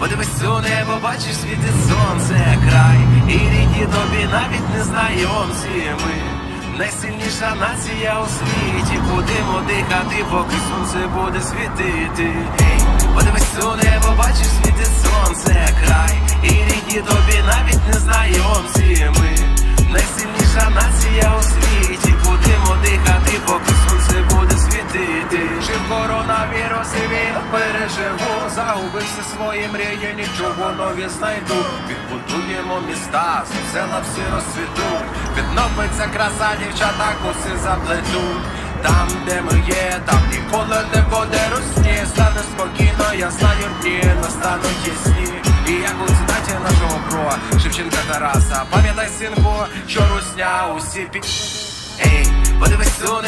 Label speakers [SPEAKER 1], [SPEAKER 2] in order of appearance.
[SPEAKER 1] подивись у небо, бачиш світить сонце, край, і рідні тобі навіть не знайомці ми. Найсильніша нація у світі, будемо дихати, поки сонце буде світити. Подивись у небо, бачиш коронавірус і він переживу, загубився свої мрії, нічого нові знайду. Відбудуємо міста, села всі розцвітуть. Відновиться краса, дівчата коси заплетуть. Там, де ми є, там ніколи не буде русні. Стане спокійно, я знаю, дні настануть ясні. І як у цитаті нашого про Шевченка Тараса, пам'ятай, синку, що русня усі під. Ей, подивись у